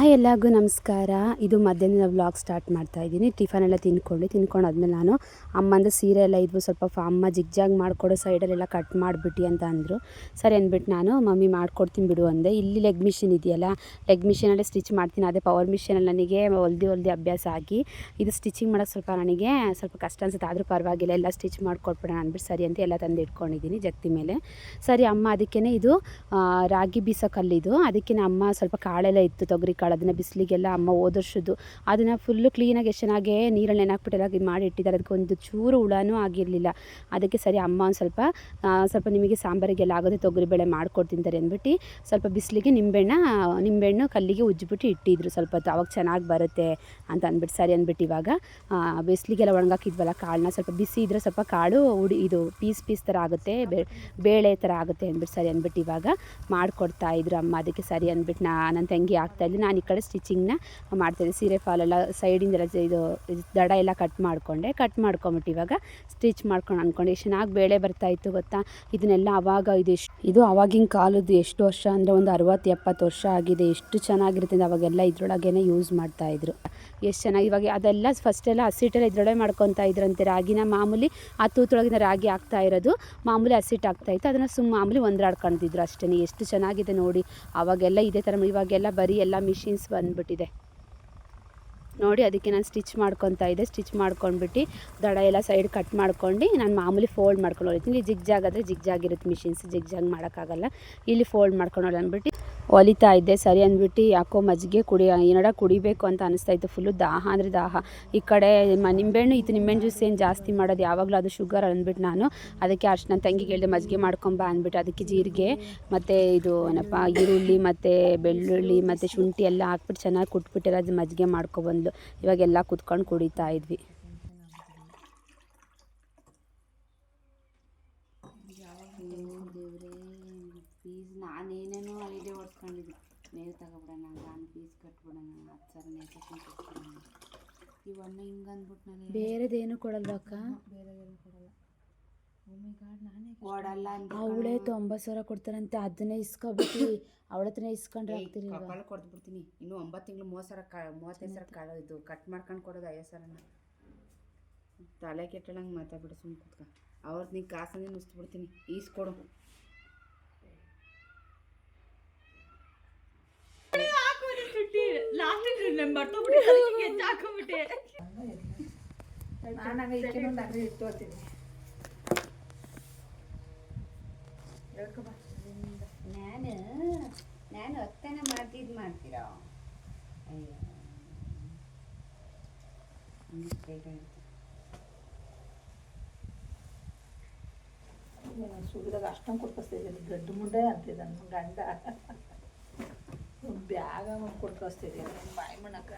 Hi ಎಲ್ಲರಿಗೂ ನಮಸ್ಕಾರ. ಇದು ಮಧ್ಯಾಹ್ನ ವ್ಲಾಗ್ ಸ್ಟಾರ್ಟ್ ಮಾಡ್ತಾ ಇದ್ದೀನಿ. ಟಿಫನ್ ಎಲ್ಲ ತಿನ್ಕೊಂಡು ಆದ್ಮೇಲೆ ನಾನು ಅಮ್ಮಂದು ಸೀರೆ ಎಲ್ಲ ಇದ್ವು ಸ್ವಲ್ಪ ಅಮ್ಮ ಜಿಗ್ಜಾಗ್ ಮಾಡಿಕೊಡು ಸೈಡಲ್ಲೆಲ್ಲ ಕಟ್ ಮಾಡಿಬಿಟ್ಟು ಅಂತ ಅಂದರು. ಸರಿ ಅಂದ್ಬಿಟ್ಟು ನಾನು, ಮಮ್ಮಿ ಮಾಡ್ಕೊಡ್ತೀನಿ ಬಿಡು ಅಂದೆ. ಇಲ್ಲಿ ಲೆಗ್ ಮಿಷಿನ್ ಇದೆಯಲ್ಲ ಲೆಗ್ ಮಿಷಿನಲ್ಲೇ ಸ್ಟಿಚ್ ಮಾಡ್ತೀನಿ. ಅದೇ ಪವರ್ ಮಿಷಿನಲ್ಲಿ ನನಗೆ ಹೊಲ್ದಿ ಹೊಲ್ದಿ ಅಭ್ಯಾಸ ಆಗಿ ಇದು ಸ್ಟಿಚಿಂಗ್ ಮಾಡೋಕ್ಕೆ ಸ್ವಲ್ಪ ನನಗೆ ಸ್ವಲ್ಪ ಕಷ್ಟ ಅನ್ಸುತ್ತೆ. ಆದರೂ ಪರವಾಗಿಲ್ಲ, ಎಲ್ಲ ಸ್ಟಿಚ್ ಮಾಡಿಕೊಟ್ಬಿಡೋಣ ಅಂದ್ಬಿಟ್ಟು ಸರಿ ಅಂತ ಎಲ್ಲ ತಂದು ಇಟ್ಕೊಂಡಿದ್ದೀನಿ ಜಗ್ತಿ ಮೇಲೆ. ಸರಿ, ಅಮ್ಮ ಅದಕ್ಕೇ ಇದು ರಾಗಿ ಬೀಸೋ ಕಲ್ಲಿದು ಅದಕ್ಕೆ ಅಮ್ಮ ಸ್ವಲ್ಪ ಕಾಳೆಲ್ಲ ಇತ್ತು ತೊಗರಿ ಅದನ್ನು ಬಿಸಿಲಿಗೆಲ್ಲ ಅಮ್ಮ ಓದರ್ಸೋದು. ಅದನ್ನು ಫುಲ್ಲು ಕ್ಲೀನಾಗಿ ಎಷ್ಟು ಚೆನ್ನಾಗಿ ನೀರಲ್ಲಿ ನೆನಾಕ್ಬಿಟ್ಟೆಲ್ಲ ಇದು ಮಾಡಿ ಇಟ್ಟಿದ್ದಾರೆ ಅದಕ್ಕೆ ಒಂದು ಚೂರು ಹುಳನೂ ಆಗಿರಲಿಲ್ಲ. ಅದಕ್ಕೆ ಸರಿ ಅಮ್ಮ ಒಂದು ಸ್ವಲ್ಪ ಸ್ವಲ್ಪ ನಿಮಗೆ ಸಾಂಬಾರಿಗೆಲ್ಲ ಆಗೋದೇ ತೊಗರಿಬೇಳೆ ಮಾಡ್ಕೊಡ್ತಿಂತಾರೆ ಅಂದ್ಬಿಟ್ಟು ಸ್ವಲ್ಪ ಬಿಸಿಲಿಗೆ ನಿಂಬೆಹಣ್ಣ ನಿಂಬೆಹಣ್ಣು ಕಲ್ಲಿಗೆ ಉಜ್ಜಿಬಿಟ್ಟು ಇಟ್ಟಿದ್ರು ಸ್ವಲ್ಪ ಹೊತ್ತು. ಅವಾಗ ಚೆನ್ನಾಗಿ ಬರುತ್ತೆ ಅಂತ ಅಂದ್ಬಿಟ್ಟು ಸರಿ ಅಂದ್ಬಿಟ್ಟು ಇವಾಗ ಬಿಸಿಲಿಗೆಲ್ಲ ಒಣಗಾಕಿದ್ವಲ್ಲ ಕಾಳನ್ನ ಸ್ವಲ್ಪ ಬಿಸಿ ಇದ್ದರೆ ಸ್ವಲ್ಪ ಕಾಳು ಉಡಿ, ಇದು ಪೀಸ್ ಪೀಸ್ ಥರ ಆಗುತ್ತೆ ಬೇಳೆ ಥರ ಆಗುತ್ತೆ ಅಂದ್ಬಿಟ್ಟು ಸರಿ ಅಂದ್ಬಿಟ್ಟು ಇವಾಗ ಮಾಡಿಕೊಡ್ತಾ ಇದ್ರು ಅಮ್ಮ. ಅದಕ್ಕೆ ಸರಿ ಅಂದ್ಬಿಟ್ಟು ನಾನು ನನ್ನ ತಂಗಿ ಆಗ್ತಾಯಿದ್ದೆ ನಾನು ಈ ಕಡೆ ಸ್ಟಿಚಿಂಗ್ನ ಮಾಡ್ತಾಯಿದ್ದೆ ಸೀರೆ ಫಾಲೆಲ್ಲ ಸೈಡಿಂದೆಲ್ಲ ಸೈಡಿಂದ ಇದು ದಡ ಎಲ್ಲ ಕಟ್ ಮಾಡಿಕೊಂಡೆ. ಕಟ್ ಮಾಡ್ಕೊಂಬಿಟ್ಟು ಇವಾಗ ಸ್ಟಿಚ್ ಮಾಡ್ಕೊಂಡು ಅಂದ್ಕೊಂಡೆ ಎಷ್ಟು ಚೆನ್ನಾಗಿ ಬೇಳೆ ಬರ್ತಾಯಿತ್ತು ಗೊತ್ತಾ? ಇದನ್ನೆಲ್ಲ ಅವಾಗ ಇದು ಎಷ್ಟು, ಇದು ಆವಾಗಿನ ಕಾಲದ್ದು ಎಷ್ಟು ವರ್ಷ ಅಂದರೆ ಒಂದು ಅರವತ್ತು, ಎಪ್ಪತ್ತು ವರ್ಷ ಆಗಿದೆ. ಎಷ್ಟು ಚೆನ್ನಾಗಿರುತ್ತೆ ಅಂದರೆ ಅವಾಗೆಲ್ಲ ಇದ್ರೊಳಗೇನೆ ಯೂಸ್ ಮಾಡ್ತಾಯಿದ್ರು ಎಷ್ಟು ಚೆನ್ನಾಗಿ, ಇವಾಗ ಅದೆಲ್ಲ ಫಸ್ಟೆಲ್ಲ ಹಸಿಟ್ಟೆಲ್ಲ ಇದ್ರೊಳಗೆ ಮಾಡ್ಕೊತಾ ಇದ್ರಂತೆ. ರಾಗಿನ ಮಾಮೂಲಿ ಆ ತೂತೊಳಗಿನ ರಾಗಿ ಆಗ್ತಾ ಇರೋದು. ಮಾಮೂಲಿ ಹಸಿಟ್ಟು ಆಗ್ತಾ ಇತ್ತು. ಅದನ್ನು ಸುಮ್ಮ ಮಾಮೂಲಿ ಒಂದ್ರಾಡ್ಕೊಂಡಿದ್ರು ಅಷ್ಟೇ ಎಷ್ಟು ಚೆನ್ನಾಗಿದೆ ನೋಡಿ. ಅವಾಗೆಲ್ಲ ಇದೇ ಥರ ಇವಾಗೆಲ್ಲ ಬರೀ ಎಲ್ಲ ಮಿಷಿನ್ಸ್ ಬಂದುಬಿಟ್ಟಿದೆ. ನೋಡಿ ಅದಕ್ಕೆ ನಾನು ಸ್ಟಿಚ್ ಮಾಡ್ಕೊತಾ ಇದ್ದೆ. ಸ್ಟಿಚ್ ಮಾಡ್ಕೊಂಡ್ಬಿಟ್ಟು ದಡ ಎಲ್ಲ ಸೈಡ್ ಕಟ್ ಮಾಡ್ಕೊಂಡು ನಾನು ಮಾಮೂಲಿ ಫೋಲ್ಡ್ ಮಾಡ್ಕೊಂಡು ಹೋಗ್ತೀನಿ. ಜಿಗ್ ಜಾಗ್ ಆದರೆ ಜಿಗ್ ಇರುತ್ತೆ ಮಿಷಿನ್ಸ್ ಜಿಗ್ ಜಾಗ್ ಮಾಡೋಕ್ಕಾಗಲ್ಲ. ಇಲ್ಲಿ ಫೋಲ್ಡ್ ಮಾಡ್ಕೊಂಡು ಅಂದ್ಬಿಟ್ಟು ಹೊಲಿತಾ ಇದ್ದೆ. ಸರಿ ಅಂದ್ಬಿಟ್ಟು ಯಾಕೋ ಮಜ್ಜಿಗೆ ಕುಡಿ ಏನಡ ಕುಡಿಬೇಕು ಅಂತ ಅನಿಸ್ತಾ ಇತ್ತು. ಫುಲ್ಲು ದಾಹ ಅಂದರೆ ದಾಹ. ಈ ಕಡೆ ನಿಂಬೆಹಣ್ಣು ಇತ್ತು. ನಿಂಬೆಹಣ್ಣು ಜ್ಯೂಸ್ ಏನು ಜಾಸ್ತಿ ಮಾಡೋದು ಯಾವಾಗಲೂ ಅದು ಶುಗರ್ ಅಂದ್ಬಿಟ್ಟು ನಾನು. ಅದಕ್ಕೆ ಅಷ್ಟು ನನ್ನ ತಂಗಿಗೆ ಹೇಳಿದೆ, ಮಜ್ಜಿಗೆ ಮಾಡ್ಕೊಂಬ ಅಂದ್ಬಿಟ್ಟು. ಅದಕ್ಕೆ ಜೀರಿಗೆ, ಮತ್ತು ಇದು ಏನಪ್ಪ, ಈರುಳ್ಳಿ, ಮತ್ತು ಬೆಳ್ಳುಳ್ಳಿ, ಮತ್ತು ಶುಂಠಿ ಎಲ್ಲ ಹಾಕ್ಬಿಟ್ಟು ಚೆನ್ನಾಗಿ ಕುಟ್ಬಿಟ್ಟಿರೋದು ಮಜ್ಜಿಗೆ ಮಾಡ್ಕೊಬಂದ್ಲು ಇವಾಗೆಲ್ಲ ಕುತ್ಕೊಂಡು ಕುಡಿತಾ ಇದ್ವಿ. ಇವನ್ನ ಹಿಂಗೆ ಅಂದ್ಬಿಟ್ಟು ನಾನು ಬೇರೆದೇನು ಕೊಡಲ್ವಾ ಅಕ್ಕ? ಬೇರೆದೇನು ಕೊಡಲ್ಲ. ನಾನೇ ಕೊಡಲ್ಲ ಅವಳೇ ತೊಂಬತ್ತು ಸಾವಿರ ಕೊಡ್ತಾರಂತೆ ಅದನ್ನೇ ಇಸ್ಕೊಬಿಟ್ಟು ಅವಳ ಹತ್ರನೇ ಇಸ್ಕೊಂಡ್ರೆ ಆಗ್ತಿರಲ್ವಾ ಕಪಾಲ ಕೊಡ್ಬಿಡ್ತೀನಿ ಇನ್ನು ಒಂಬತ್ತು ತಿಂಗಳು ಮೂವತ್ತು ಸಾವಿರ ಕ ಮೂವತ್ತೈದು ಸಾವಿರ ಕಾಲ ಇದು. ಕಟ್ ಮಾಡ್ಕೊಂಡು ಕೊಡೋದು ಐವತ್ತು ಸಾವಿರನ. ತಲೆ ಕೆಟ್ಟಳಂಗೆ ಮಾತಾಡ್ಬಿಡು ಸುಮ್ಮನೆ ಕೂತ್ಕ. ಅವ್ರದ್ದು ನೀನು ಕಾಸನ್ನೇ ನುಸ್ತು ಈಸ್ಕೊಡು. ನಾನು ಈಕೆನೊಂದು ಅಂಗಡಿ ಇಟ್ಟು ಹೋಗ್ತೀನಿ. ನಾನು ನಾನು ಹೊತ್ತನ ಮಾಡ್ತಿದ್ದು ಮಾಡ್ತೀರಾ? ಅಯ್ಯೋ. ಸುಗಿದಾಗ ಅಷ್ಟೊಂದು ಕೊಟ್ಕೊಸ್ತಿದ್ದೀನಿ ಗಡ್ಡು ಮುಂಡೆ ಅಂತಿದ್ದಾನೆ ಗಂಡ. ಬ್ಯಾಗ ಒಂದು ಕೊಟ್ಕೊಸ್ತಿದ್ದೀನಿ ನನ್ನ ಬಾಯಿ ಮಣ್ಣಕ್ಕ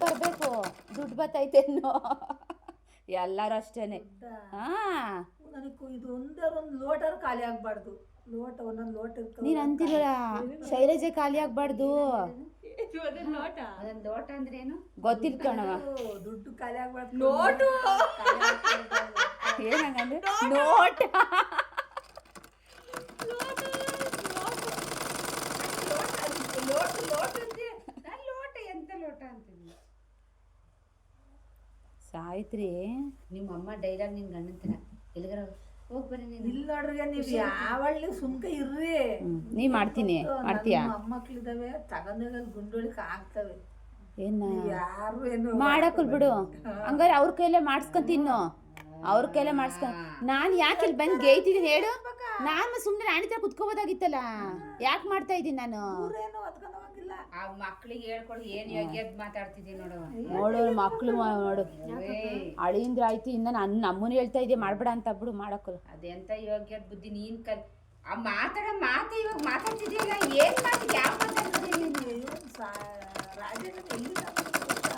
ಬರಬೇಕು. ದುಡ್ಡು ಬತ್ತೈತೇನೋ ಎಲ್ಲರೂ ಅಷ್ಟೇನೆ. ಹಾಂ. ನನಗೆ ಇದು ಒಂದೇ ಒಂದು ಲೋಟರ್ ಖಾಲಿ ಆಗಬಾರ್ದು. ಲೋಟ ಒಂದೊಂದು ಲೋಟ ನೀನು ಅಂತಿರಲ್ಲ ಶೈಲಜೆ ಖಾಲಿ ಆಗ್ಬಾರ್ದು. ಅದೊಂದು ಲೋಟ. ಅಂದ್ರೆ ಏನು? ಗೊತ್ತಿಲ್ಲ ಕಣವ ದುಡ್ಡು ಖಾಲಿ ಆಗಬಾರ್ದು. ಲೋಟು. ಏನಂಗಂದ್ರೆ ನೋಟ ಲೋಟ ಲೋಟ ಅಂತೀಯ ನಾನು ಲೋಟ ಎಂತ ಲೋಟ ಅಂತೀನಿ ಸಾಯ್ತ್ರಿ ನಿಮ್ಮ ಅಮ್ಮ ಡೈಲಾಗ್ ನಿನ್ ಥರ ಎಲ್ಲಿಗಾರ ಹೋಗಿ ಬರ್ರಿ ನೀನು? ಇಲ್ಲ ನೋಡ್ರಿ ನೀವು ಯಾವಳ್ಳಿ ಸುಮ್ಕ ಇರ್ರಿ? ನೀ ಮಾಡ್ತೀನಿ ಮಾಡ್ತೀಯಾ? ಮೊಮ್ಮಕ್ಳಿದಾವೆ ತಗೊಂಡಾಗ ಗುಂಡೊಳಕ್ಕೆ ಆಗ್ತವೆ. ಏನ? ಯಾರು ಏನು ಮಾಡಕ್ಕಲ್ ಬಿಡು. ಹಂಗಾರೆ ಅವ್ರ ಕೈಲೇ ಮಾಡಿಸ್ಕೊಂತಿನ್ನು ಅವ್ರ ಕೈಲೇ ಮಾಡಿಸ್ಕೊಂಡ್ ನಾನು ಯಾಕೆ ಇಲ್ಲಿ ಬಂದು ಗೇಯ್ತಿದ್ದೀನಿ ಹೇಳು? ನಾನು ಸುಮ್ಮನೆ ರಾಣಿ ಥರ ಕುತ್ಕೋಬೋದಾಗಿತ್ತಲ್ಲ. ಯಾಕೆ ಮಾಡ್ತಾ ಇದ್ದೀನಿ ನಾನು? ಆ ಮಕ್ಳಿಗೆ ಹೇಳ್ಕೊಡು ಏನು ಯೋಗ್ಯದ ಮಾತಾಡ್ತಿದ್ದೀನಿ ನೋಡು. ನೋಡು ಮಕ್ಳು ನೋಡು. ಅಳಿಯಿಂದ ಆಯ್ತು ಇನ್ನ ನಾನು ನಮ್ಮನ್ನು ಹೇಳ್ತಾ ಇದೆಯಾ ಮಾಡ್ಬೇಡ ಅಂತ ಬಿಡು ಮಾಡಕ್ಕಲ್ಲ ಅದೆಂತ ಯೋಗ್ಯದ ಬುದ್ಧಿ ನೀನ್ ಕಲ್ ಆ ಮಾತಾಡೋ ಮಾತು ಇವಾಗ ಮಾತಾಡ್ತಿದ್ಯಲ್ಲ ಏನ್ ಮಾತು ಯಾವ ಮಾತಾಡ್ತಿದ್ದೀನಿ ನೀನು ಏನು ಸಾ ರಾಜನ ಎಲ್ಲಿ ತಗೊಂಡ್ರು ಗೊತ್ತಾ?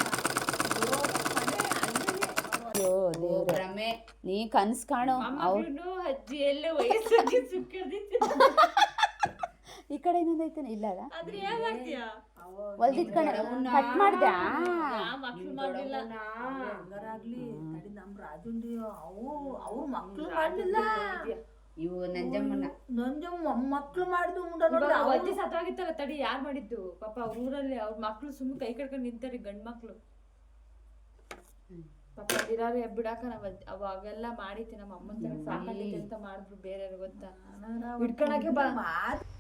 ಓ, ಮನೆ ಅಲ್ಲೇ. ಅಯ್ಯೋ ದೇವ್ರೆ ಭ್ರಮೆ ನೀ ಕನ್ಸ್ ಕಾಣು ಅವ್ರು ಅಜ್ಜಿ ಎಲ್ಲ ವಯಸ್ಸಾಗಿ ಸುಕ್ಕರ್ದಿತ್ತು. ಈ ಕಡೆ ಇನ್ನೊಂದು ಐತಾನೆ ಇಲ್ಲ ಅಲ್ಲ? ಆದ್ರೆ ಏನ್ ಮಾಡ್ತೀಯ ಹೊಲ್ದಿದ್ ಕಣೆ ಕಟ್ ಮಾಡ್ದ್ಯಾ ಮಕ್ಳು ಮಾಡ್ಲಿಲ್ಲ. ಹೆಂಗಾರಾಗ್ಲಿ ತಡಿ ನಮ್ ರಾಜುಂಡಿ ಅವು ಅವ್ರ ಮಕ್ಳು ಮಾಡ್ಲಿಲ್ಲ. ಇವು ನಂಜಮ್ಮನ. ನಂಜಮ್ಮ ಮಕ್ಕಳು ಮಾಡಿದ್ದು ಉಂಡ ನೋಡಿ ಅಜ್ಜಿ ಸತ್ತೋಗಿತ್ತಲ್ಲ ತಡಿ ಯಾರ್ ಮಾಡಿದ್ದು? ಪಾಪ ಅವ್ರ ಊರಲ್ಲಿ ಅವ್ರ ಮಕ್ಳು ಸುಮ್ಮನೆ ಕೈ ಕಡ್ಕೊಂಡು ನಿಂತಾರೆ ಗಂಡ್ ಮಕ್ಳು. ಪಾಪ ಅದಿರಾರು ಬಿಡಾಕ ನಾವ್ ಅದ್- ಅವಾಗೆಲ್ಲ ಮಾಡಿತಿ ನಮ್ಮ ಅಮ್ಮನ ಸಾಕಾಗೈತೆ ಅಂತ ಮಾಡಿದ್ರು ಬೇರೆ ಗೊತ್ತಾ? ಹಿಡ್ಕೊಳಕ್ಕೆ ಬಾ.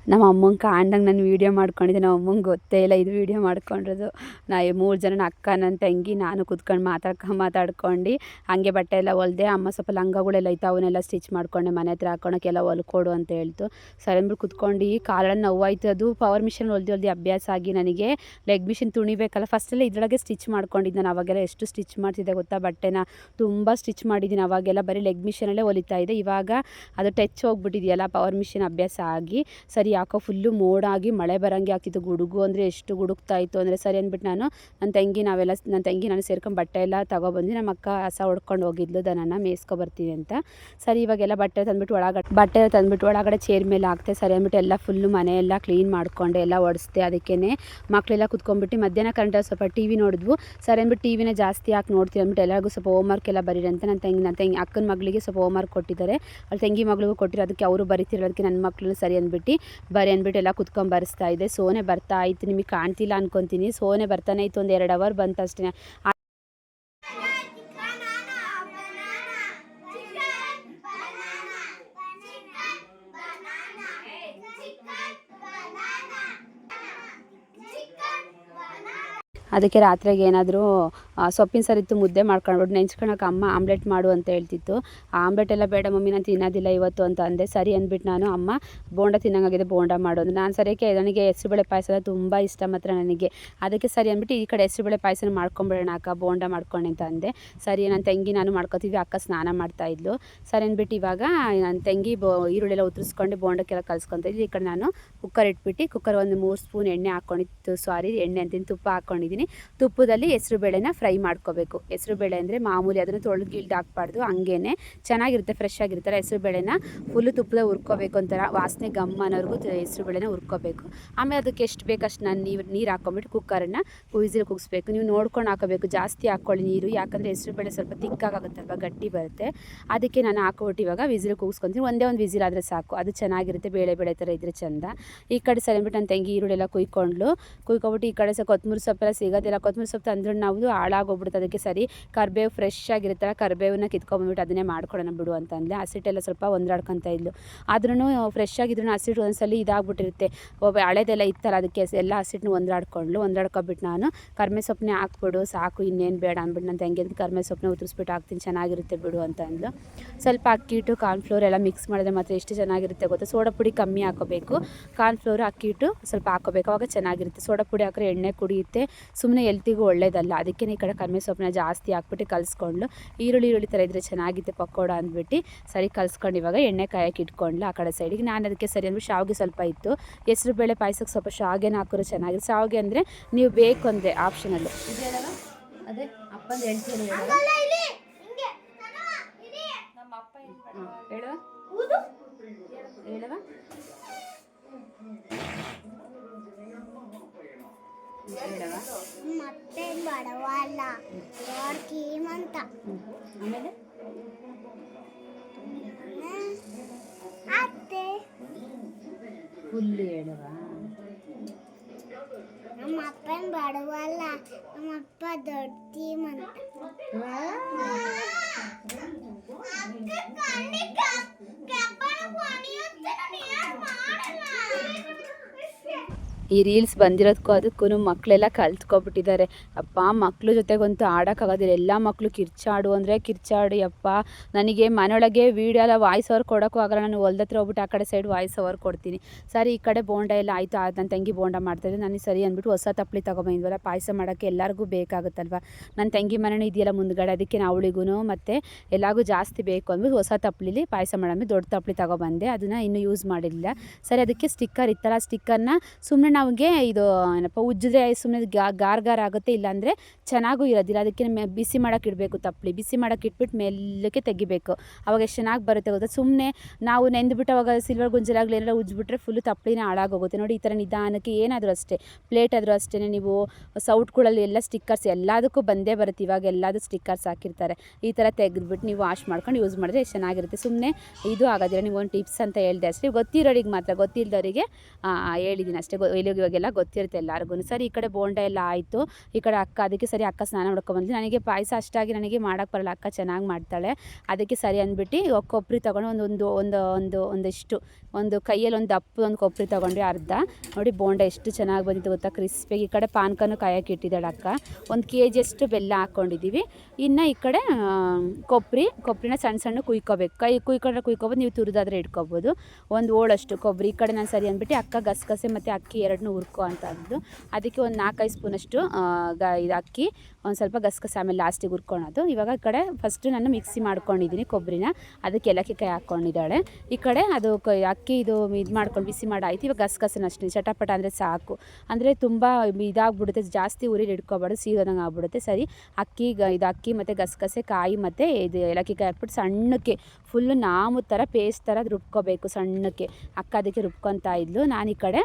ನಮ್ಮ ಅಮ್ಮಂಗೆ ಕಾಂಡಂಗೆ ನಾನು ವೀಡಿಯೋ ಮಾಡ್ಕೊಂಡಿದ್ದೆ ನಮ್ಮ ಅಮ್ಮಂಗೆ ಗೊತ್ತೇ ಇಲ್ಲ ಇದು ವೀಡಿಯೋ ಮಾಡ್ಕೊಂಡಿರೋದು. ನಾ ಮೂರು ಜನ ನನ್ನ ಅಕ್ಕ ನನ್ನ ತಂಗಿ ನಾನು ಕುತ್ಕೊಂಡು ಮಾತಾಡ್ಕ ಮಾತಾಡ್ಕೊಂಡು ಹಾಗೆ ಬಟ್ಟೆ ಎಲ್ಲ ಹೊಲ್ದೆ ಅಮ್ಮ ಸ್ವಲ್ಪ ಲಂಗಗಳೆಲ್ಲ ಇತ್ತು ಅವನ್ನೆಲ್ಲ ಸ್ಟಿಚ್ ಮಾಡ್ಕೊಂಡೆ ಮನೆ ಹತ್ರ ಹಾಕೊಳಕ್ಕೆಲ್ಲ ಹೊಲ್ಕೊಡು ಅಂತ ಹೇಳ್ತು. ಸರಿ ಅಂದ್ಬಿಟ್ಟು ಕುತ್ಕೊಂಡು ಕಾಲೆಲ್ಲ ನೋವಾಯ್ತು ಅದು ಪವರ್ ಮಿಷನ್ ಹೊಲ್ದಿ ಹೊಲ್ದಿ ಅಭ್ಯಾಸ ಆಗಿ ನನಗೆ. ಲೆಗ್ ಮಿಷಿನ್ ತುಣಿಬೇಕಲ್ಲ ಫಸ್ಟೆಲ್ಲ ಇದರೊಳಗೆ ಸ್ಟಿಚ್ ಮಾಡ್ಕೊಂಡಿದ್ದೆ ನಾನು ಅವಾಗೆಲ್ಲ ಎಷ್ಟು ಸ್ಟಿಚ್ ಮಾಡ್ತಿದ್ದೆ ಗೊತ್ತಾ? ಬಟ್ಟೆನ ತುಂಬ ಸ್ಟಿಚ್ ಮಾಡಿದ್ದೀನಿ ಅವಾಗೆಲ್ಲ ಬರೀ ಲೆಗ್ ಮಿಷನಲ್ಲೇ ಹೊಲಿತಾ ಇದೆ ಇವಾಗ ಅದು ಟಚ್ ಹೋಗ್ಬಿಟ್ಟಿದೆಯಲ್ಲ ಪವರ್ ಮಿಷಿನ್ ಅಭ್ಯಾಸ ಆಗಿ ಸರಿ ಯಾಕೋ ಫುಲ್ಲು ಮೋಡಾಗಿ ಮಳೆ ಬರೋಂಗೆ ಆಗ್ತಿತ್ತು. ಗುಡುಗು ಅಂದರೆ ಎಷ್ಟು ಗುಡುಗ್ತಾ ಇತ್ತು ಅಂದರೆ ಸರಿ ಅಂದ್ಬಿಟ್ಟು ನಾನು ನನ್ನ ತಂಗಿ ನಾವೆಲ್ಲ ನನ್ನ ತಂಗಿ ನಾನು ಸೇರ್ಕೊಂಡು ಬಟ್ಟೆ ಎಲ್ಲ ತಗೊಬಂದು ನಮ್ಮ ಅಕ್ಕ ಹಸ ಹೊಡ್ಕೊಂಡು ಹೋಗಿದ್ಲು. ದನನ ಮೇಯ್ಸ್ಕೊ ಬರ್ತೀನಿ ಅಂತ. ಸರಿ ಇವಾಗೆಲ್ಲ ಬಟ್ಟೆ ತಂದ್ಬಿಟ್ಟು ಒಳಗಡೆ ಬಟ್ಟೆ ತಂದ್ಬಿಟ್ಟು ಒಳಗಡೆ ಚೇರ್ ಮೇಲೆ ಹಾಕ್ತೆ, ಸರಿ ಅಂದ್ಬಿಟ್ಟು ಎಲ್ಲ ಫುಲ್ಲು ಮನೆಯೆಲ್ಲ ಕ್ಲೀನ್ ಮಾಡ್ಕೊಂಡೆ, ಎಲ್ಲ ಒಡಿಸ್ದೆ ಅದಕ್ಕೇ ಮಕ್ಕಳೆಲ್ಲ ಕುತ್ಕೊಂಡ್ಬಿಟ್ಟು ಮಧ್ಯಾಹ್ನ ಕರೆಂಟ್ ಸ್ವಲ್ಪ ಟಿ ವಿ ನೋಡಿದ್ವು. ಸರಿ ಅಂದ್ಬಿಟ್ಟು ಟಿ ವಿನ ಜಾಸ್ತಿ ಹಾಕಿ ನೋಡ್ತೀವಿ ಅಂದ್ಬಿಟ್ಟು ಎಲ್ಲರಿಗೂ ಸ್ವಲ್ಪ ಹೋಮ್ವರ್ಕ್ ಎಲ್ಲ ಬರೀರಿ ಅಂತ ನನ್ನ ತಂಗಿ ನನ್ನ ತಂಗಿ ಅಕ್ಕನ ಮಗಳಿಗೆ ಸ್ವಲ್ಪ ಹೋಮ್ವರ್ಕ್ ಕೊಟ್ಟಿದ್ದಾರೆ. ಅಲ್ಲಿ ತಂಗಿ ಮಗಳಿಗೂ ಕೊಟ್ಟಿರೋ ಅದಕ್ಕೆ ಅವರು ಬರೀತಿರೋದಕ್ಕೆ ನನ್ನ ಮಕ್ಕಳು ಸರಿ ಅಂದ್ಬಿಟ್ಟು ಬರಿ ಅಂದ್ಬಿಟ್ಟು ಎಲ್ಲ ಕುತ್ಕೊಂಡು ಬರೆಸ್ತಾ ಇದೆ. ಸೋನೆ ಬರ್ತಾ ಆಯ್ತು ನಿಮಗೆ ಕಾಣ್ತಿಲ್ಲ ಅನ್ಕೊತೀನಿ. ಸೋನೆ ಬರ್ತಾನೆ ಇತ್ತು, ಒಂದು ಎರಡು ಅವರ್ ಬಂತು ಅಷ್ಟೇ. ಅದಕ್ಕೆ ರಾತ್ರಿಗೆ ಏನಾದರೂ ಸೊಪ್ಪಿನ ಸರಿತ್ತು ಮುದ್ದೆ ಮಾಡ್ಕೊಂಡ್ಬಿಟ್ಟು ನೆಂಚ್ಕೊಳಕ್ಕೆ ಅಮ್ಮ ಆಮ್ಲೆಟ್ ಮಾಡು ಅಂತ ಹೇಳ್ತಿತ್ತು. ಆಮ್ಲೆಟ್ ಎಲ್ಲ ಬೇಡ ಮಮ್ಮಿ, ನಾನು ತಿನ್ನೋದಿಲ್ಲ ಇವತ್ತು ಅಂತ ಅಂದೆ. ಸರಿ ಅಂದ್ಬಿಟ್ಟು ನಾನು, ಅಮ್ಮ ಬೋಂಡ ತಿನ್ನಂಗಾಗಿದೆ, ಬೋಂಡ ಮಾಡು ನಾನು ಸರಿಯಕ್ಕೆ ನನಗೆ ಹೆಸರುಬೇಳೆ ಪಾಯಸ ತುಂಬ ಇಷ್ಟ ಮಾತ್ರ ನನಗೆ. ಅದಕ್ಕೆ ಸರಿ ಅಂದ್ಬಿಟ್ಟು ಈ ಕಡೆ ಹೆಸರುಬೇಳೆ ಪಾಯಸನ ಮಾಡ್ಕೊಂಬಿಡೋಣ ಅಕ್ಕ, ಬೋಂಡ ಮಾಡ್ಕೊಂಡು ಅಂತ ಅಂದೆ. ಸರಿ ನನ್ನ ತಂಗಿ ನಾನು ಮಾಡ್ಕೊತೀವಿ, ಅಕ್ಕ ಸ್ನಾನ ಮಾಡ್ತಾ ಇದ್ಲು. ಸರಿ ಅಂದ್ಬಿಟ್ಟು ಇವಾಗ ನನ್ನ ತಂಗಿ ಬೋ ಈರುಳ್ಳಿ ಎಲ್ಲ ಉತ್ತರಿಸ್ಕೊಂಡು ಬೋಂಡಕ್ಕೆಲ್ಲ ಕಲ್ಸ್ಕೊತ ಇದ್ವಿ ಈ ಕಡೆ ನಾನು ಕುಕ್ಕರ್ ಇಟ್ಬಿಟ್ಟು ಕುಕ್ಕರ್ ಒಂದು ಮೂರು ಸ್ಪೂನ್ ಎಣ್ಣೆ ಹಾಕ್ಕೊಂಡಿತ್ತು ಸಾರಿ ಎಣ್ಣೆ ಅಂತೀನಿ, ತುಪ್ಪ ಹಾಕ್ಕೊಂಡಿದ್ದೀನಿ ತುಪ್ಪದಲ್ಲಿ ಹೆಸರು ಬೇಳೆನ ಫ್ರೈ ಮಾಡ್ಕೋಬೇಕು. ಹೆಸರು ಬೇಳೆ ಅಂದರೆ ಮಾಮೂಲಿ ಅದನ್ನು ತೊಳೆದು ಗಿಲ್ಡ್ ಹಾಕ್ಬಾರ್ದು, ಹಂಗೇನೆ ಚೆನ್ನಾಗಿರುತ್ತೆ ಫ್ರೆಶ್ ಆಗಿರ್ತಾರೆ ಹೆಸರು ಬೇಳೆನ ಫುಲ್ಲು ತುಪ್ಪದ ಹುರ್ಕೋಬೇಕು ಒಂಥರ, ವಾಸನೆ ಗಮ್ ಅನ್ನೋರ್ಗೂ ಹೆಸರು ಬೇಳೆನ ಹುರ್ಕೋಬೇಕು. ಆಮೇಲೆ ಅದಕ್ಕೆ ಎಷ್ಟು ಬೇಕಷ್ಟು ನಾನು ನೀರು ನೀರು ಹಾಕೊಂಬಿಟ್ಟು ಕುಕ್ಕರನ್ನು ಕುಯ್ಸಿಲ್ ಕುಗ್ಸ್ಬೇಕು. ನೀವು ನೋಡ್ಕೊಂಡು ಹಾಕೋಬೇಕು, ಜಾಸ್ತಿ ಹಾಕ್ಕೊಳ್ಳಿ ನೀರು, ಯಾಕಂದರೆ ಹೆಸರು ಬೇಳೆ ಸ್ವಲ್ಪ ತಿಕ್ಕಾಗುತ್ತಲ್ವ ಗಟ್ಟಿ ಬರುತ್ತೆ. ಅದಕ್ಕೆ ನಾನು ಹಾಕೊಬಿಟ್ಟು ಇವಾಗ ವಿಸಿಲ್ ಕೂಗಿಸ್ಕೊತೀನಿ. ಒಂದೇ ಒಂದು ವಿಸಿಲ್ ಆದರೆ ಸಾಕು, ಅದು ಚೆನ್ನಾಗಿರುತ್ತೆ, ಬೇಳೆ ಬೇಳೆ ಥರ ಇದ್ರೆ ಚಂದ. ಈ ಕಡೆ ಸರಿ ಅಂದ್ಬಿಟ್ಟು ನನ್ನ ತಂಗಿ ಈರುಳ್ಳಿ ಎಲ್ಲ ಕುಯ್ಕೊಂಡ್ಲು ಕುಯ್ಕೊಬಿಟ್ಟು ಈ ಕಡೆ ಸಹ ಕೊತ್ತಂಬರಿ ಸೊಪ್ಪೆಲ್ಲ ಸಿಗೋದಿಲ್ಲ ಕೊತ್ತಂಬರಿ ಸೊಪ್ಪು ತಂದ್ರೆ ನಾವು ಹಾಳಾಗೋಗ್ಬಿಡುತ್ತೆ ಅದಕ್ಕೆ ಸರಿ. ಕರ್ಬೇವು ಫ್ರೆಶ್ ಆಗಿರುತ್ತಲ್ಲ, ಕರ್ಬೇವನ್ನ ಕಿತ್ಕೊಂಡ್ಬಿಟ್ಟು ಅದನ್ನೇ ಮಾಡ್ಕೊಡೋಣ ಬಿಡು ಅಂತ ಹಸಿಟ್ಟೆಲ್ಲ ಸ್ವಲ್ಪ ಒಂದ್ರಾಡ್ಕೊತ ಇದ್ಲು. ಆದ್ರೂ ಫ್ರೆಶ್ ಆಗಿದ್ರು ಹಸಿಟ್ಟು ಒಂದ್ಸಲಿ ಇದಾಗ್ಬಿಟ್ಟಿರುತ್ತೆ. ಹಳೆದೆಲ್ಲ ಇತ್ತಲ್ಲ, ಅದಕ್ಕೆ ಎಲ್ಲ ಹಸಿಟ್ಟನ್ನ ಒಂದ್ರಾಡ್ಕೊಂಡ್ಲು. ಒಂದ್ರಾಡ್ಕೊಬಿಟ್ಟು ನಾನು, ಕರ್ಮೆ ಸೊಪ್ಪನ್ನೇ ಹಾಕ್ಬಿಡು, ಸಾಕು, ಇನ್ನೇನು ಬೇಡ ಅಂದ್ಬಿಟ್ಟು ನಾನು ಹೆಂಗೆ ಕರ್ಮೆ ಸೊಪ್ಪನ್ನ ಉತ್ತರಿಸ್ಬಿಟ್ಟು ಹಾಕ್ತೀನಿ, ಚೆನ್ನಾಗಿರುತ್ತೆ ಬಿಡು ಅಂತ ಅಂದ್ಲು ಸ್ವಲ್ಪ ಅಕ್ಕಿ ಹಿಟ್ಟು ಕಾರ್ನ್ಫ್ಲೋರ್ ಎಲ್ಲ ಮಿಕ್ಸ್ ಮಾಡಿದ್ರೆ ಮಾತ್ರ ಎಷ್ಟು ಚೆನ್ನಾಗಿರುತ್ತೆ ಗೊತ್ತಾ? ಸೋಡಾ ಪುಡಿ ಕಮ್ಮಿ ಹಾಕೋಬೇಕು. ಕಾರ್ನ್ಫ್ಲೋರ್ ಅಕ್ಕಿ ಹಿಟ್ಟು ಸ್ವಲ್ಪ ಹಾಕೋಬೇಕು, ಅವಾಗ ಚೆನ್ನಾಗಿರುತ್ತೆ. ಸೋಡಾ ಪುಡಿ ಹಾಕಿದ್ರೆ ಎಣ್ಣೆ ಕುಡಿಯುತ್ತೆ. ಸುಮ್ಮನೆ ಎಲ್ತಿಗೂ ಒಳ್ಳೇದಲ್ಲ. ಅದಕ್ಕೆ ಕಡೆ ಕಮ್ಮಿ ಸೊಪ್ಪನ್ನ ಜಾಸ್ತಿ ಹಾಕ್ಬಿಟ್ಟು ಕಲಿಸ್ಕೊಂಡು ಈರುಳ್ಳಿ ಈರುಳ್ಳಿ ಥರ ಇದ್ರೆ ಚೆನ್ನಾಗಿತ್ತು ಪಕೋಡ ಅಂದ್ಬಿಟ್ಟು ಸರಿ ಕಲಿಸ್ಕೊಂಡು ಇವಾಗ ಎಣ್ಣೆ ಕಾಯಕ್ಕೆ ಇಟ್ಕೊಂಡ್ಲು ಆ ಕಡೆ ಸೈಡಿಗೆ ನಾನು ಅದಕ್ಕೆ ಸರಿ ಅಂದ್ಬಿಟ್ಟು ಶಾವಿಗೆ ಸ್ವಲ್ಪ ಇತ್ತು. ಹೆಸರು ಬೇಳೆ ಪಾಯಸಕ್ಕೆ ಸ್ವಲ್ಪ ಶಾವಿಗೆನ ಹಾಕಿದ್ರೆ ಚೆನ್ನಾಗಿದೆ ಶಾವಿಗೆ ಅಂದರೆ ನೀವು ಬೇಕು ಅಂದರೆ ಆಪ್ಷನಲ್ಲು ಅದೇ ಅಪ್ಪಂದು ಹೇಳ್ತೀನಿ ಹೇಳುವ ಮತ್ತೆ ಬಡವಲ್ಲ. ಯಾರ್ ಶ್ರೀಮಂತ ಆಮೇಲೆ? ಅತ್ತೆ. ಹುಲ್ಲು ಹೇಳುವ. ನಮ್ಮ ಅಪ್ಪನ ಬಡವಲ್ಲ ನಮ್ಮ ಅಪ್ಪ ದೊಡ್ಡ ಶ್ರೀಮಂತ ಈ ರೀಲ್ಸ್ ಬಂದಿರೋದಕ್ಕೂ ಅದಕ್ಕೂ ಮಕ್ಕಳೆಲ್ಲ ಕಲ್ತ್ಕೊಬಿಟ್ಟಿದ್ದಾರೆ. ಅಪ್ಪ ಮಕ್ಕಳ ಜೊತೆಗಂತೂ ಆಡೋಕ್ಕಾಗೋದಿಲ್ಲ. ಎಲ್ಲ ಮಕ್ಕಳು ಕಿರ್ಚಾಡು ಅಂದರೆ ಕಿರ್ಚಾಡಿ, ಅಪ್ಪ, ನನಗೆ ಮನೆಯೊಳಗೆ ವೀಡಿಯೋ ಎಲ್ಲ ವಾಯ್ಸ್ ಓವರ್ ಕೊಡೋಕ್ಕೂ ಆಗಲ್ಲ. ನಾನು ಹೊಲ್ದ ಹತ್ರ ಹೋಗ್ಬಿಟ್ಟು ಆ ಕಡೆ ಸೈಡ್ ವಾಯ್ಸ್ ಓವರ್ ಕೊಡ್ತೀನಿ. ಸರಿ, ಈ ಕಡೆ ಬೋಂಡ ಎಲ್ಲ ಆಯಿತು. ನನ್ನ ತಂಗಿ ಬೋಂಡ ಮಾಡ್ತಾಯಿದ್ದೆ ನನಗೆ ಸರಿ ಅಂದ್ಬಿಟ್ಟು ಹೊಸ ತಪ್ಪಲಿ ತೊಗೊಬಂದಿದ್ವಲ್ಲ, ಪಾಯಸ ಮಾಡೋಕ್ಕೆ ಎಲ್ಲರಿಗೂ ಬೇಕಾಗುತ್ತಲ್ವ? ನನ್ನ ತಂಗಿ ಮನೆಯೂ ಇದೆಯಲ್ಲ ಮುಂದ್ಗಡೆ. ಅದಕ್ಕೆ ನಾವು ಅವಳಿಗೂ ಮತ್ತು ಎಲ್ಲಾಗೂ ಜಾಸ್ತಿ ಬೇಕು ಅಂದ್ಬಿಟ್ಟು ಹೊಸ ತಪ್ಪಲಿಲಿ ಪಾಯಸ ಮಾಡೋದು ದೊಡ್ಡ ತಪ್ಪಲಿ ತೊಗೊಬಂದೆ. ಅದನ್ನು ಇನ್ನೂ ಯೂಸ್ ಮಾಡಿರಲಿಲ್ಲ. ಸರಿ, ಅದಕ್ಕೆ ಸ್ಟಿಕ್ಕರ್ ಇತ್ತಲ್ಲ ಸ್ಟಿಕ್ಕರ್ನ ಸುಮ್ಮನೆ ನಮಗೆ ಇದು, ಏನಪ್ಪ, ಉಜ್ಜಿದ್ರೆ ಸುಮ್ಮನೆ ಗಾರ್ ಗಾರ್ ಆಗುತ್ತೆ, ಇಲ್ಲಾಂದರೆ ಚೆನ್ನಾಗೂ ಇರೋದಿಲ್ಲ. ಅದಕ್ಕೆ ಮೆ ಬಿಸಿ ಮಾಡೋಕೆ ಇಡಬೇಕು ತಪ್ಪಲಿ. ಬಿಸಿ ಮಾಡೋಕೆ ಇಟ್ಬಿಟ್ಟು ಮೆಲ್ಲಕ್ಕೆ ತೆಗಿಬೇಕು. ಅವಾಗ ಎಷ್ಟು ಚೆನ್ನಾಗಿ ಬರುತ್ತೆ ಗೊತ್ತಾ? ಸುಮ್ಮನೆ ನಾವು ನೆಂದ್ಬಿಟ್ಟು ಅವಾಗ ಸಿಲ್ವರ್ ಗುಂಜಲಾಗಲಿ ಏನಾರ ಉಜ್ಜಿಬಿಟ್ರೆ ಫುಲ್ಲು ತಪ್ಪಲಿನ ಹಾಳಾಗೋಗುತ್ತೆ. ನೋಡಿ, ಈ ಥರ ನಿಧಾನಕ್ಕೆ ಏನಾದರೂ ಅಷ್ಟೇ. ಪ್ಲೇಟ್ ಆದರೂ ಅಷ್ಟೇ ನೀವು ಸೌಟ್ಗಳಲ್ಲಿ ಎಲ್ಲ ಸ್ಟಿಕ್ಕರ್ಸ್ ಎಲ್ಲದಕ್ಕೂ ಬಂದೇ ಬರುತ್ತೆ. ಇವಾಗ ಎಲ್ಲದೂ ಸ್ಟಿಕ್ಕರ್ಸ್ ಹಾಕಿರ್ತಾರೆ. ಈ ಥರ ತೆಗೆದ್ಬಿಟ್ಟು ನೀವು ವಾಶ್ ಮಾಡ್ಕೊಂಡು ಯೂಸ್ ಮಾಡಿದ್ರೆ ಎಷ್ಟು ಚೆನ್ನಾಗಿರುತ್ತೆ. ಸುಮ್ಮನೆ ಇದು ಆಗೋದಿಲ್ಲ. ನೀವು ಒಂದು ಟಿಪ್ಸ್ ಅಂತ ಹೇಳಿದೆ ಅಷ್ಟೇ. ಗೊತ್ತಿರೋರಿಗೆ ಮಾತ್ರ ಗೊತ್ತಿಲ್ಲದವರಿಗೆ ಹೇಳಿದ್ದೀನಿ ಅಷ್ಟೇ. ಗೊ ಇವಾಗ ಇವಾಗೆಲ್ಲ ಗೊತ್ತಿರುತ್ತೆ ಎಲ್ಲರಿಗೂ ಸರಿ, ಈ ಕಡೆ ಬೋಂಡ ಎಲ್ಲ ಆಯಿತು. ಈ ಕಡೆ ಅಕ್ಕ, ಅದಕ್ಕೆ ಸರಿ ಅಕ್ಕ ಸ್ನಾನ ಮಾಡ್ಕೊಬಂದ್ಲಿ ನನಗೆ ಪಾಯಸ ಅಷ್ಟಾಗಿ ನನಗೆ ಮಾಡೋಕ್ಕೆ ಬರಲ್ಲ. ಅಕ್ಕ ಚೆನ್ನಾಗಿ ಮಾಡ್ತಾಳೆ. ಅದಕ್ಕೆ ಸರಿ ಅಂದ್ಬಿಟ್ಟು ಕೊಬ್ಬರಿ ತೊಗೊಂಡು ಒಂದು ಒಂದು ಒಂದು ಒಂದು, ಒಂದಿಷ್ಟು, ಒಂದು ಕೈಯಲ್ಲಿ ಒಂದು ದಪ್ಪ ಒಂದು ಕೊಬ್ಬರಿ ತೊಗೊಂಡ್ರೆ ಅರ್ಧ. ನೋಡಿ ಬೋಂಡ ಎಷ್ಟು ಚೆನ್ನಾಗಿ ಬಂದಿತ್ತು ಗೊತ್ತಾ? ಕ್ರಿಸ್ಪಿಯಾಗಿ. ಈ ಕಡೆ ಪಾನ್ಕನು ಕಾಯಕ್ಕೆ ಇಟ್ಟಿದ್ದಾಳೆ ಅಕ್ಕ. ಒಂದು ಕೆ ಜಿಯಷ್ಟು ಬೆಲ್ಲ ಹಾಕ್ಕೊಂಡಿದ್ದೀವಿ ಇನ್ನು ಈ ಕಡೆ ಕೊಬ್ಬರಿ, ಕೊಬ್ಬರಿನ ಸಣ್ಣ ಸಣ್ಣ ಕುಯ್ಕೋಬೇಕು. ಕೈ ಕುಯ್ಕೊಂಡ್ರೆ ಕುಯ್ಕೊಬೋದು, ನೀವು ತುರಿದಾದ್ರೆ ಇಟ್ಕೊಬೋದು. ಒಂದು ಓಳಷ್ಟು ಕೊಬ್ಬರಿ. ಈ ಕಡೆ ನಾನು ಸರಿ ಅಂದ್ಬಿಟ್ಟು ಅಕ್ಕ ಗಸಗಸೆ ಮತ್ತು ಅಕ್ಕಿ ಎರಡನ್ನೂ ಹುರ್ಕೋ ಅಂತ ಅಂದು ಅದಕ್ಕೆ ಒಂದು ನಾಲ್ಕೈದು ಸ್ಪೂನಷ್ಟು ಗ, ಇದು ಅಕ್ಕಿ, ಒಂದು ಸ್ವಲ್ಪ ಗಸಗಸೆ ಆಮೇಲೆ ಲಾಸ್ಟಿಗೆ ಹುರ್ಕೊಳೋದು. ಇವಾಗ ಈ ಕಡೆ ಫಸ್ಟು ನಾನು ಮಿಕ್ಸಿ ಮಾಡ್ಕೊಂಡಿದ್ದೀನಿ ಕೊಬ್ಬರಿನ. ಅದಕ್ಕೆ ಏಲಕ್ಕಿ ಕೈ ಹಾಕ್ಕೊಂಡಿದ್ದಾಳೆ ಈ ಕಡೆ ಅದು ಅಕ್ಕಿ ಇದು ಇದು ಮಾಡ್ಕೊಂಡು ಬಿಸಿ ಮಾಡಾಯ್ತು. ಇವಾಗ ಗಸಗಸೆನ ಅಷ್ಟೇ. ಚಟಪಟ ಅಂದರೆ ಸಾಕು. ಅಂದರೆ ತುಂಬ ಇದಾಗ್ಬಿಡುತ್ತೆ. ಜಾಸ್ತಿ ಉರಿಲಿ ಇಟ್ಕೊಬಾರ್ದು. ಸೀದೋದಂಗೆ ಆಗ್ಬಿಡುತ್ತೆ. ಸರಿ, ಅಕ್ಕಿ ಇದು ಅಕ್ಕಿ ಮತ್ತು ಗಸಗಸೆ, ಕಾಯಿ ಮತ್ತು ಇದು ಏಲಕ್ಕಿ ಕಾಯಿ ಹಾಕ್ಬಿಟ್ಟು ಸಣ್ಣಕ್ಕೆ ಫುಲ್ಲು ನಾಮು ಥರ ಪೇಸ್ಟ್ ಥರ ರುಬ್ಕೋಬೇಕು ಸಣ್ಣಕ್ಕೆ. ಅಕ್ಕ ಅದಕ್ಕೆ ರುಬ್ಕೊತಾ ಇದ್ಲು. ನಾನು ಈ ಕಡೆ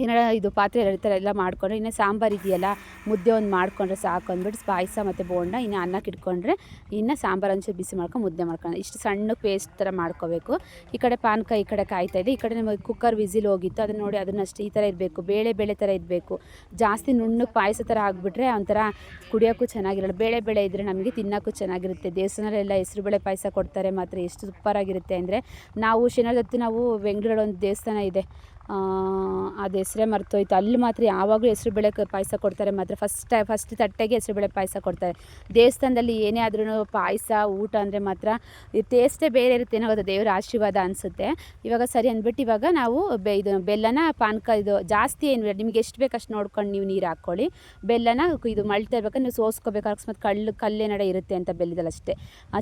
ಏನಾರ ಇದು ಪಾತ್ರೆ ಈ ಥರ ಎಲ್ಲ ಮಾಡಿಕೊಂಡ್ರೆ, ಇನ್ನು ಸಾಂಬಾರು ಇದೆಯಲ್ಲ, ಮುದ್ದೆ ಒಂದು ಮಾಡಿಕೊಂಡ್ರೆ ಸಾಕು ಅಂದ್ಬಿಟ್ಟು ಪಾಯಸ ಮತ್ತು ಬೋಂಡ, ಇನ್ನು ಅನ್ನಕ್ಕೆ ಇಟ್ಕೊಂಡ್ರೆ ಇನ್ನು ಸಾಂಬಾರು ಅಂಚೆ ಬಿಸಿ ಮಾಡ್ಕೊಂಡು ಮುದ್ದೆ ಮಾಡ್ಕೊಂಡು, ಇಷ್ಟು ಸಣ್ಣ ಪೇಸ್ಟ್ ಥರ ಮಾಡ್ಕೋಬೇಕು. ಈ ಕಡೆ ಪಾನಕ ಈ ಕಡೆ ಕಾಯ್ತಾ ಇದೆ, ಈ ಕಡೆ ನಮಗೆ ಕುಕ್ಕರ್ ವಿಸಿಲ್ ಹೋಗಿತ್ತು, ಅದನ್ನ ನೋಡಿ ಅದನ್ನಷ್ಟು ಈ ಥರ ಇರಬೇಕು, ಬೇಳೆ ಬೇಳೆ ಥರ ಇರಬೇಕು. ಜಾಸ್ತಿ ನುಣ್ಣಗೆ ಪಾಯಸ ಥರ ಆಗಿಬಿಟ್ರೆ ಒಂಥರ ಕುಡಿಯೋಕ್ಕೂ ಚೆನ್ನಾಗಿರಲ್ಲ, ಬೇಳೆ ಬೇಳೆ ಇದ್ದರೆ ನಮಗೆ ತಿನ್ನೋಕ್ಕೂ ಚೆನ್ನಾಗಿರುತ್ತೆ. ದೇವಸ್ಥಾನದಲ್ಲೆಲ್ಲ ಹೆಸರು ಬೇಳೆ ಪಾಯಸ ಕೊಡ್ತಾರೆ ಮಾತ್ರ, ಎಷ್ಟು ಸೂಪರಾಗಿರುತ್ತೆ ಅಂದರೆ, ನಾವು ಶನಿವಾರದತ್ತು ನಾವು ಬೆಂಗಳೂರಲ್ಲಿ ಒಂದು ದೇವಸ್ಥಾನ ಇದೆ ಅದು ಹೆಸರೇ ಮರ್ತೋಯ್ತು. ಅಲ್ಲಿ ಮಾತ್ರ ಯಾವಾಗಲೂ ಹೆಸರು ಬೇಳೆ ಪಾಯಸ ಕೊಡ್ತಾರೆ ಮಾತ್ರ. ಫಸ್ಟ್ ಫಸ್ಟ್ ತಟ್ಟೆಗೆ ಹೆಸರು ಬೇಳೆ ಪಾಯಸ ಕೊಡ್ತಾರೆ. ದೇವಸ್ಥಾನದಲ್ಲಿ ಏನೇ ಆದ್ರೂ ಪಾಯಸ, ಊಟ ಅಂದರೆ ಮಾತ್ರ ಟೇಸ್ಟೇ ಬೇರೆ ಇರುತ್ತೆ. ಏನೋ ಗೊತ್ತಾ ದೇವರ ಆಶೀರ್ವಾದ ಅನಿಸುತ್ತೆ. ಇವಾಗ ಸರಿ ಅಂದ್ಬಿಟ್ಟು ಇವಾಗ ನಾವು ಬೆ, ಇದು ಬೆಲ್ಲನ, ಪಾನಕ ಇದು ಜಾಸ್ತಿ ಏನು ನಿಮ್ಗೆ ಎಷ್ಟು ಬೇಕು ಅಷ್ಟು ನೋಡ್ಕೊಂಡು ನೀವು ನೀರು ಹಾಕ್ಕೊಳ್ಳಿ. ಬೆಲ್ಲನ ಇದು ಮಳ್ತಾ ಇರ್ಬೇಕಾದ್ರೆ ನೀವು ಸೋಸ್ಕೋಬೇಕು. ಅಕಸ್ಮಾತ್ ಕಳ್ಳು ಕಲ್ಲೇನಡ ಇರುತ್ತೆ ಅಂತ ಬೆಲ್ಲದಲ್ಲಿ ಅಷ್ಟೇ.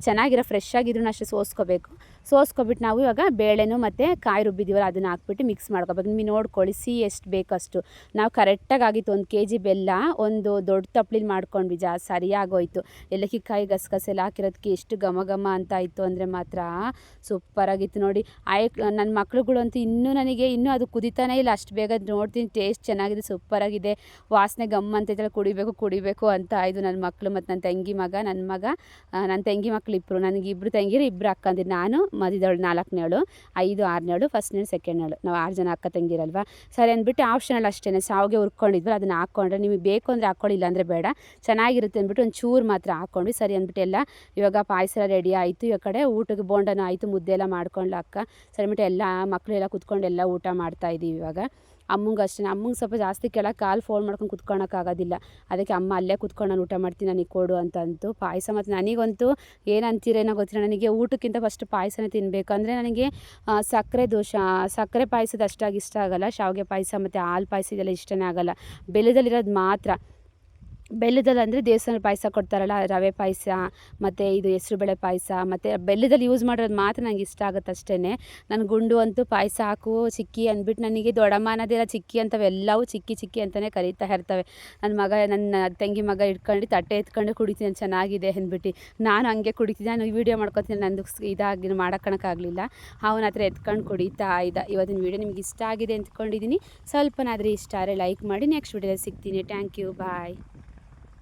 ಚೆನ್ನಾಗಿರೋ ಫ್ರೆಶ್ ಆಗಿದ್ರು ಅಷ್ಟೇ ಸೋಸ್ಕೋಬೇಕು. ಸೋಸ್ಕೊಬಿಟ್ಟು ನಾವು ಇವಾಗ ಬೇಳೆನೂ ಮತ್ತು ಕಾಯಿ ರುಬ್ಬಿದ್ದೀವಲ್ಲ, ಅದನ್ನು ಹಾಕ್ಬಿಟ್ಟು ಮಿಕ್ಸ್ ಮಾಡ್ಕೋಬೇಕು. ನಿಮಗೆ ನೋಡಿ ಕೊಳಿಸಿ ಎಷ್ಟು ಬೇಕಷ್ಟು. ನಾವು ಕರೆಕ್ಟಾಗಿ ಆಗಿತ್ತು ಒಂದು ಕೆ ಜಿ ಬೆಲ್ಲ, ಒಂದು ದೊಡ್ಡ ತಪ್ಲಿಲಿ ಮಾಡ್ಕೊಂಡ್ವಿ, ಜಾ ಸರಿಯಾಗೋಯ್ತು. ಏಲಕ್ಕಿ ಕಾಯಿ ಗಸಗಸೆ ಹಾಕಿರೋದಕ್ಕೆ ಎಷ್ಟು ಘಮ ಘಮ ಅಂತ ಇತ್ತು ಅಂದರೆ ಮಾತ್ರ ಸೂಪರಾಗಿತ್ತು ನೋಡಿ. ಆಯ್ ನನ್ನ ಮಕ್ಳುಗಳಂತೂ ಇನ್ನೂ ನನಗೆ ಇನ್ನೂ ಅದು ಕುದಿತಾನೇ ಇಲ್ಲ. ಅಷ್ಟು ಬೇಗ ನೋಡ್ತೀನಿ, ಟೇಸ್ಟ್ ಚೆನ್ನಾಗಿದೆ, ಸೂಪರಾಗಿದೆ. ವಾಸನೆ ಗಮ್ ಅಂತ ಇದ್ದರೆ ಕುಡಿಬೇಕು ಕುಡಿಬೇಕು ಅಂತ ಇದು ನನ್ನ ಮಕ್ಕಳು ಮತ್ತು ನನ್ನ ತಂಗಿ ಮಗ ನನ್ನ ಮಗ ನನ್ನ ತಂಗಿ ಮಕ್ಕಳು ಇಬ್ಬರು ನನಗೆ ಇಬ್ಬರು ತಂಗಿರು ಇಬ್ಬರು ಅಕ್ಕಂದಿರು ನಾನು, ಮದಿದವಳು ನಾಲ್ಕನೇಳು, ಐದು, ಆರನೇಳು, ಫಸ್ಟ್ನೇಳು ಸೆಕೆಂಡ್ನೇಳು ನಾವು ಆರು ಜನ ಅಕ್ಕ ತಂಗಿರಲ್ವ? ಸರಿ ಅಂದ್ಬಿಟ್ಟು ಆಪ್ಷನಲ್ ಅಷ್ಟೇ ಸಾವಿಗೆ ಹುರ್ಕೊಂಡಿದ್ವಿ ಅದನ್ನು ಹಾಕ್ಕೊಂಡ್ರೆ ನಿಮಗೆ ಬೇಕು ಅಂದರೆ ಹಾಕ್ಕೊಳ್ಳಿ ಇಲ್ಲಾಂದರೆ ಬೇಡ. ಚೆನ್ನಾಗಿರುತ್ತೆ ಅಂದ್ಬಿಟ್ಟು ಒಂದು ಚೂರು ಮಾತ್ರ ಹಾಕ್ಕೊಂಡ್ವಿ ಸರಿ ಅಂದ್ಬಿಟ್ಟು ಎಲ್ಲ, ಇವಾಗ ಪಾಯಸ ರೆಡಿ ಆಯಿತು. ಈ ಕಡೆ ಊಟಕ್ಕೆ ಬೋಂಡನ ಆಯಿತು ಮುದ್ದೆ ಎಲ್ಲ ಮಾಡ್ಕೊಂಡ್ಲು ಅಕ್ಕ. ಸರಿ ಅಂದ್ಬಿಟ್ಟು ಎಲ್ಲ ಮಕ್ಕಳು ಎಲ್ಲ ಕುತ್ಕೊಂಡು ಎಲ್ಲ ಊಟ ಮಾಡ್ತಾಯಿದ್ದೀವಿ ಇವಾಗ. ಅಮ್ಮಂಗೆ ಅಷ್ಟೇ ಅಮ್ಮಂಗೆ ಸ್ವಲ್ಪ ಜಾಸ್ತಿ ಕೆಳಗೆ ಕಾಲು ಫೋನ್ ಮಾಡ್ಕೊಂಡು ಕುತ್ಕೊಳಕ್ಕಾಗೋದಿಲ್ಲ ಅದಕ್ಕೆ ಅಮ್ಮ ಅಲ್ಲೇ ಕುತ್ಕೊಂಡು ಊಟ ಮಾಡ್ತೀನಿ ನನಗೆ ಕೊಡು ಅಂತಂತು ಪಾಯಸ ಮತ್ತು ನನಗಂತೂ ಏನಂತೀರೇನೋ ಗೊತ್ತಿಲ್ಲ. ನನಗೆ ಊಟಕ್ಕಿಂತ ಫಸ್ಟ್ ಪಾಯಸನೇ ತಿನ್ನಬೇಕು ಅಂದರೆ ನನಗೆ ಸಕ್ಕರೆ ದೋಷ, ಸಕ್ಕರೆ ಪಾಯಸದ ಅಷ್ಟಾಗಿ ಇಷ್ಟ ಆಗೋಲ್ಲ. ಶಾವಿಗೆ ಪಾಯಸ ಮತ್ತು ಹಾಲು ಪಾಯಸ ಇದೆಲ್ಲ ಇಷ್ಟನೇ ಆಗೋಲ್ಲ. ಬೆಲ್ಲದಲ್ಲಿರೋದು ಮಾತ್ರ. ಬೆಲ್ಲದಲ್ಲಿ ಅಂದರೆ ದೇವಸ್ಥಾನ ಪಾಯಸ ಕೊಡ್ತಾರಲ್ಲ, ರವೆ ಪಾಯಸ, ಮತ್ತು ಇದು ಹೆಸ್ರುಬೇಳೆ ಪಾಯಸ, ಮತ್ತು ಬೆಲ್ಲದಲ್ಲಿ ಯೂಸ್ ಮಾಡಿರೋದು ಮಾತ್ರ ನನಗೆ ಇಷ್ಟ ಆಗುತ್ತೆ ಅಷ್ಟೇ ನನ್ನ ಗುಂಡು ಅಂತೂ ಪಾಯಸ ಹಾಕು, ಚಿಕ್ಕಿ ಅಂದ್ಬಿಟ್ಟು ನನಗೆ ದೊಡ್ಡಮ್ಮ ಅನ್ನೋದೆಲ್ಲ ಚಿಕ್ಕಿ ಅಂತವೆಲ್ಲವೂ ಚಿಕ್ಕಿ ಚಿಕ್ಕಿ ಅಂತಲೇ ಕರೀತಾ ಇರ್ತವೆ. ನನ್ನ ಮಗ ನನ್ನ ತಂಗಿ ಮಗ ಇಟ್ಕೊಂಡು ತಟ್ಟೆ ಎತ್ಕೊಂಡು ಕುಡಿತೀನಿ, ಚೆನ್ನಾಗಿದೆ ಅಂದ್ಬಿಟ್ಟು. ನಾನು ಹಂಗೆ ಕುಡಿತೀನಿ, ನಾನು ವೀಡಿಯೋ ಮಾಡ್ಕೊತೀನಿ, ನಂದು ಇದಾಗಿ ಮಾಡೋಕ್ಕಾಗಲಿಲ್ಲ ಅವನ ಹತ್ರ ಎತ್ಕೊಂಡು ಕುಡಿತಾ ಇದ್ದ ಇವತ್ತಿನ ವೀಡಿಯೋ ನಿಮ್ಗೆ ಇಷ್ಟ ಆಗಿದೆ ಅಂದ್ಕೊಂಡಿದ್ದೀನಿ ಸ್ವಲ್ಪನಾದರೂ ಇಷ್ಟ ಆದರೆ ಲೈಕ್ ಮಾಡಿ ನೆಕ್ಸ್ಟ್ ವೀಡಿಯೋದಲ್ಲಿ ಸಿಗ್ತೀನಿ. Thank you bye